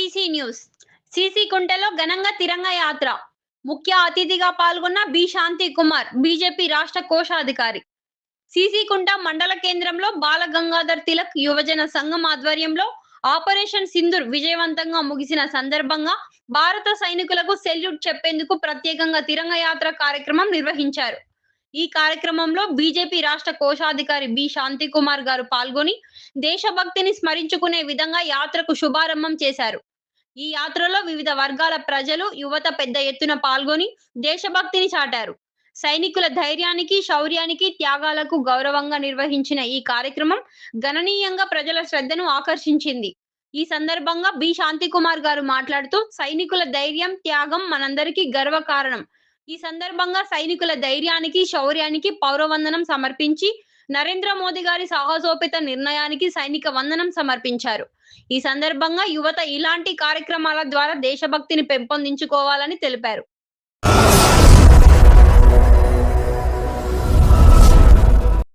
To news CC కుంటలో ఘనంగా తిరంగ యాత్ర. ముఖ్య అతిథిగా పాల్గొన్న బి శాంతి కుమార్ బీజేపీ రాష్ట్ర కోశాధికారి. సీసీ కుంట మండల కేంద్రంలో బాల గంగాధర్ తిలక్ యువజన సంఘం ఆధ్వర్యంలో ఆపరేషన్ సింధూర్ విజయవంతంగా ముగిసిన సందర్భంగా భారత సైనికులకు సెల్యూట్ చెప్పేందుకు ప్రత్యేకంగా తిరంగ యాత్ర కార్యక్రమం నిర్వహించారు. ఈ కార్యక్రమంలో బీజేపీ రాష్ట్ర కోశాధికారి బి శాంతి కుమార్ గారు పాల్గొని దేశభక్తిని స్మరించుకునే విధంగా యాత్రకు శుభారంభం చేశారు. ఈ యాత్రలో వివిధ వర్గాల ప్రజలు యువత పెద్ద ఎత్తున పాల్గొని దేశభక్తిని చాటారు. సైనికుల ధైర్యానికి శౌర్యానికి త్యాగాలకు గౌరవంగా నిర్వహించిన ఈ కార్యక్రమం గణనీయంగా ప్రజల శ్రద్ధను ఆకర్షించింది. ఈ సందర్భంగా బి శాంతి కుమార్ గారు మాట్లాడుతూ సైనికుల ధైర్యం త్యాగం మనందరికీ గర్వ కారణం ఈ సందర్భంగా సైనికుల ధైర్యానికి శౌర్యానికి పౌరవందనం సమర్పించి నరేంద్ర మోదీ గారి సాహసోపేత నిర్ణయానికి సైనిక వందనం సమర్పించారు. ఈ సందర్భంగా యువత ఇలాంటి కార్యక్రమాల ద్వారా దేశభక్తిని పెంపొందించుకోవాలని తెలిపారు.